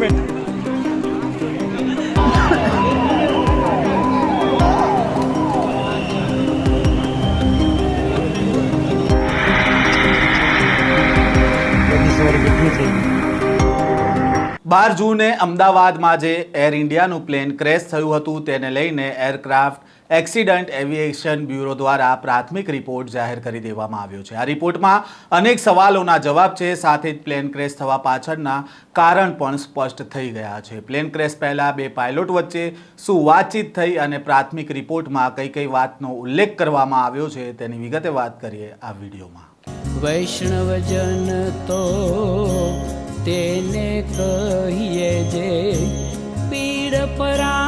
Minute બાર જૂને અમદાવાદમાં જે એર ઇન્ડિયાનું પ્લેન ક્રેશ થયું હતું તેને લઈને એરક્રાફ્ટ એક્સિડન્ટ એવિએશન બ્યુરો દ્વારા પ્રાથમિક રિપોર્ટ જાહેર કરી દેવામાં આવ્યો છે. આ રિપોર્ટમાં અનેક સવાલોના જવાબ છે, સાથે જ પ્લેન ક્રેશ થવા પાછળના કારણ પણ સ્પષ્ટ થઈ ગયા છે. પ્લેન ક્રેશ પહેલાં બે પાયલોટ વચ્ચે શું વાતચીત થઈ અને પ્રાથમિક રિપોર્ટમાં કઈ કઈ વાતનો ઉલ્લેખ કરવામાં આવ્યો છે તેની વિગતે વાત કરીએ આ વિડીયોમાં. વૈષ્ણવજન તો તેને કહીએ જે પીડ પરાઈ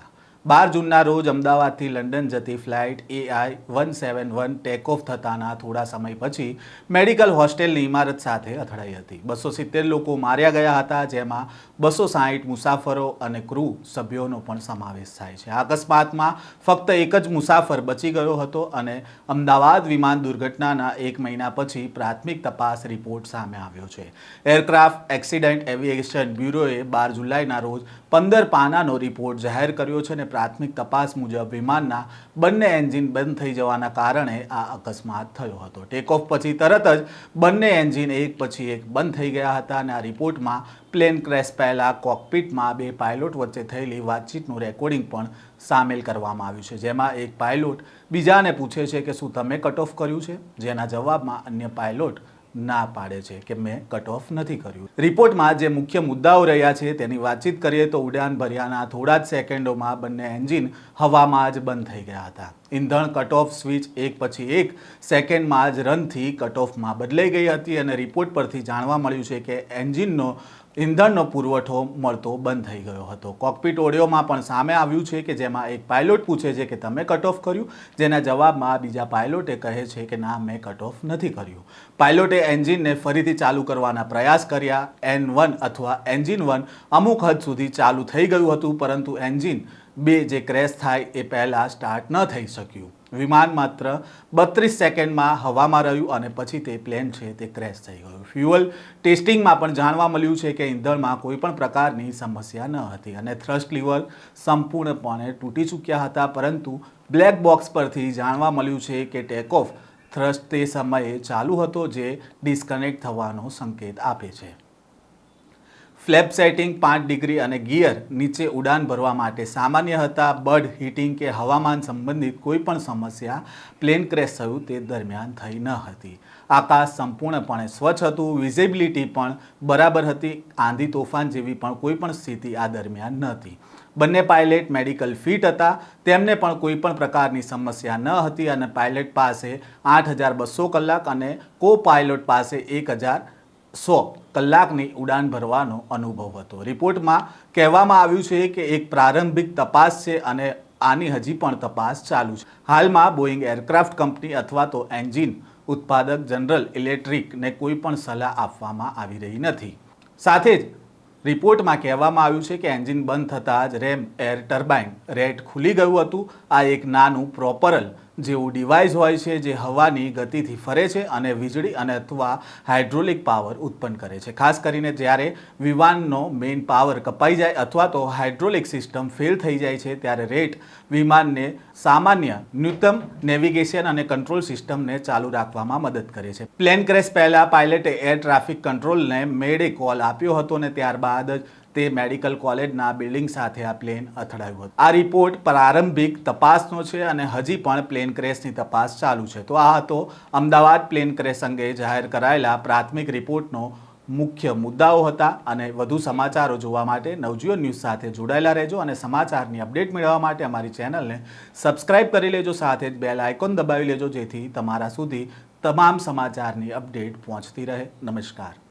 બાર જૂનના રોજ અમદાવાદથી લંડન જતી flight AI one seven one take off થતાના થોડા સમય પછી મેડિકલ હોસ્ટેલની ઇમારત સાથે અથડાઈ હતી. બસો સિત્તેર લોકો માર્યા ગયા હતા, જેમાં બસો સાહીઠ મુસાફરો અને ક્રૂ સભ્યોનો પણ સમાવેશ થાય છે. આ અકસ્માતમાં ફક્ત એક જ મુસાફર બચી ગયો હતો અને અમદાવાદ વિમાન દુર્ઘટનાના એક મહિના પછી પ્રાથમિક તપાસ રિપોર્ટ સામે આવ્યો છે. એરક્રાફ્ટ એક્સિડન્ટ એવિએશન બ્યુરોએ બાર જુલાઈના રોજ પંદર પાનાનો રિપોર્ટ જાહેર કર્યો છે અને પ્રાથમિક તપાસ મુજબ વિમાનના બંને એન્જિન બંધ થઈ જવાના કારણે આ અકસ્માત થયો હતો. ટેકઓફ પછી તરત જ બંને એન્જિન એક પછી એક બંધ થઈ ગયા હતા અને આ રિપોર્ટમાં પ્લેન ક્રેશ પહેલાં કોકપીટમાં બે પાયલોટ વચ્ચે થયેલી વાતચીતનું રેકોર્ડિંગ પણ સામેલ કરવામાં આવ્યું છે. જેમાં એક પાયલોટ બીજાને પૂછે છે કે શું તમે કટ ઓફ કર્યું છે? જેના જવાબમાં અન્ય પાયલોટ ના પાડે છે કે મેં કટ ઓફ નથી કર્યું. રિપોર્ટમાં જે મુખ્ય મુદ્દાઓ રહ્યા છે તેની વાતચીત કરીએ તો ઉડાન ભર્યાના થોડા જ સેકન્ડોમાં બંને એન્જિન હવામાં જ બંધ થઈ ગયા હતા. ઇંધણ કટ ઓફ સ્વિચ એક પછી એક સેકન્ડમાં જ રનથી કટ ઓફમાં બદલાઈ ગઈ હતી અને રિપોર્ટ પરથી જાણવા મળ્યું છે કે એન્જિનનો ઇંધણનો પુરવઠો મળતો બંધ થઈ ગયો હતો. કોકપિટ ઓડિયોમાં પણ સામે આવ્યું છે કે જેમાં એક પાયલોટ પૂછે છે કે તમે કટ ઓફ કર્યું? જેના જવાબમાં બીજા પાયલોટે કહે છે કે ના, મેં કટ ઓફ નથી કર્યું. પાયલોટે એન્જિનને ફરીથી ચાલુ કરવાના પ્રયાસ કર્યા. એન વન અથવા એન્જિન વન અમુક હદ સુધી ચાલુ થઈ ગયું હતું, પરંતુ એન્જિન બે જે ક્રેશ થાય એ પહેલાં સ્ટાર્ટ ન થઈ શક્યું. વિમાન માત્ર બત્રીસ સેકન્ડમાં હવામાં રહ્યું અને પછી તે પ્લેન છે તે ક્રેશ થઈ ગયું. ફ્યુઅલ ટેસ્ટિંગમાં પણ જાણવા મળ્યું છે કે ઇંધણમાં કોઈપણ પ્રકારની સમસ્યા ન હતી અને થ્રસ્ટ લીવર સંપૂર્ણપણે તૂટી ચૂક્યા હતા, પરંતુ બ્લેક બોક્સ પરથી જાણવા મળ્યું છે કે ટેકઓફ થ્રસ્ટ તે સમયે ચાલુ હતો જે ડિસ્કનેક્ટ થવાનો સંકેત આપે છે. ફ્લેપ સેટિંગ, પાંચ ડિગ્રી અને ગિયર નીચે ઉડાન ભરવા માટે સામાન્ય હતા. બર્ડ હીટિંગ કે હવામાન સંબંધિત કોઈ પણ સમસ્યા પ્લેન ક્રેશ થયું તે દરમિયાન થઈ ન હતી. આકાશ સંપૂર્ણપણે સ્વચ્છ હતું. વિઝિબિલિટી પણ બરાબર હતી. આંધી તોફાન જેવી પણ કોઈ પણ સ્થિતિ આ દરમિયાન નહોતી. બંને પાયલટ મેડિકલ ફિટ હતા. તેમને પણ કોઈ પણ પ્રકારની સમસ્યા ન હતી અને પાયલટ પાસે આઠ હજાર બસો કલાક અને કો પાયલોટ પાસે એક હજાર સો કલાકની ઉડાન ભરવાનો અનુભવ હતો. રિપોર્ટમાં કહેવામાં આવ્યું છે કે એક પ્રારંભિક તપાસ છે અને આની હજી પણ તપાસ ચાલુ છે. હાલમાં બોઈંગ એરક્રાફ્ટ કંપની અથવા તો એન્જિન ઉત્પાદક જનરલ ઇલેક્ટ્રિકને કોઈ પણ સલાહ આપવામાં આવી રહી નથી. સાથે જ રિપોર્ટમાં કહેવામાં આવ્યું છે કે એન્જિન બંધ થતાં જ રેમ એર ટર્બાઇન રેટ ખુલી ગયું હતું. આ એક નાનું પ્રોપરલ જેવું ડિવાઇસ હોય છે જે હવાની ગતિથી ફરે છે અને વીજળી અને અથવા હાઇડ્રોલિક પાવર ઉત્પન્ન કરે છે. ખાસ કરીને જ્યારે વિમાનનો મેઇન પાવર કપાઈ જાય અથવા તો હાઇડ્રોલિક સિસ્ટમ ફેલ થઈ જાય છે, ત્યારે રેટ વિમાનને સામાન્ય ન્યૂનતમ નેવિગેશન અને કંટ્રોલ સિસ્ટમને ચાલુ રાખવામાં મદદ કરે છે. પ્લેન ક્રેશ પહેલાં પાયલટે એર ટ્રાફિક કંટ્રોલને મેડે કોલ આપ્યો હતો અને ત્યારબાદ જ તે મેડિકલ કોલેજના બિલ્ડિંગ સાથે આ પ્લેન અથડાયું હતું. આ રિપોર્ટ પ્રારંભિક તપાસનો છે અને હજી પણ પ્લેન ક્રેશની તપાસ ચાલુ છે. તો આ હતો અમદાવાદ પ્લેન ક્રેશ અંગે જાહેર કરાયેલા પ્રાથમિક રિપોર્ટનો મુખ્ય મુદ્દાઓ હતા અને વધુ સમાચારો જોવા માટે નવજીવન ન્યૂઝ સાથે જોડાયેલા રહેજો અને સમાચારની અપડેટ મેળવવા માટે અમારી ચેનલને સબસ્ક્રાઇબ કરી લેજો, સાથે જ બેલ આઇકોન દબાવી લેજો, જેથી તમારા સુધી તમામ સમાચારની અપડેટ પહોંચતી રહે. નમસ્કાર.